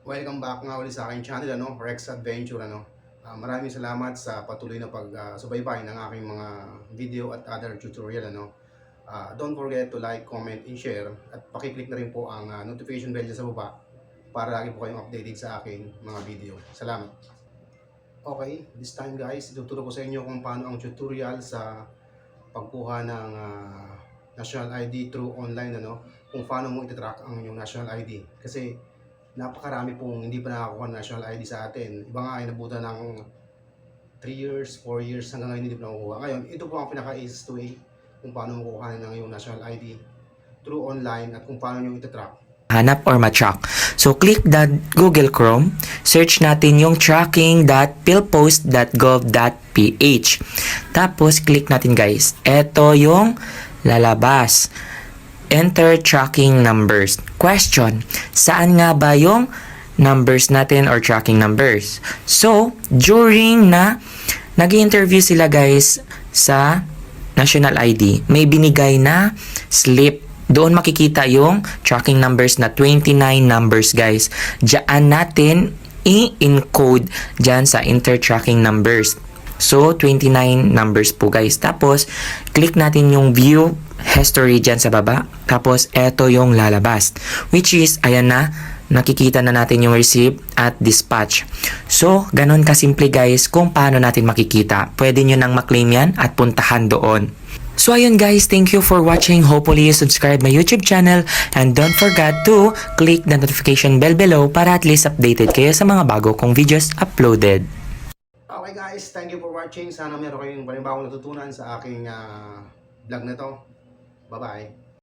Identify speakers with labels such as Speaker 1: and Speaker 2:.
Speaker 1: Welcome back nga ulit sa aking channel, ano, Rex Adventure. Ano. Ah, maraming salamat sa patuloy na pag-subaybay ng aking mga video at other tutorial. Ano. Ah, don't forget to like, comment, and share. At pakiclick na rin po ang ah, notification bell sa baba para lagi po kayong updated sa aking mga video. Salamat. Okay, this time guys, ituturo ko sa inyo kung paano ang tutorial sa pagkuha ng ah, national ID through online ano kung paano mo itatrack ang inyong national ID kasi napakarami pong hindi pa nakakuha ng national ID sa atin iba nga ay nabutan ng 3 years, 4 years hanggang ngayon hindi pa nakukuha ngayon ito po ang pinaka easiest way kung paano mo kukuhanin ng iyong national ID through online at kung paano nyo itatrack
Speaker 2: hanap or ma-track. So, click the Google Chrome, search natin yung tracking.philpost.gov.ph. Tapos, click natin guys. Ito yung lalabas. Enter tracking numbers. Question, saan nga ba yung numbers natin or tracking numbers? So, during na nag interview sila guys sa national ID, may binigay na slip doon makikita yung tracking numbers na 29 numbers guys. Diyan natin i-encode dyan sa inter-tracking numbers. So, 29 numbers po guys. Tapos, click natin yung view history dyan sa baba. Tapos, eto yung lalabas. Which is, ayan na, nakikita na natin yung receipt at dispatch. So, ganun kasimple guys kung paano natin makikita. Pwede nyo nang maklaim yan at puntahan doon. So ayun guys, thank you for watching. Hopefully you subscribe my YouTube channel and don't forget to click the notification bell below para at least updated kayo sa mga bago kong videos uploaded.
Speaker 1: Okay guys, thank you for watching. Sana meron kayong panibagong natutunan sa aking ah, vlog na to. Bye-bye.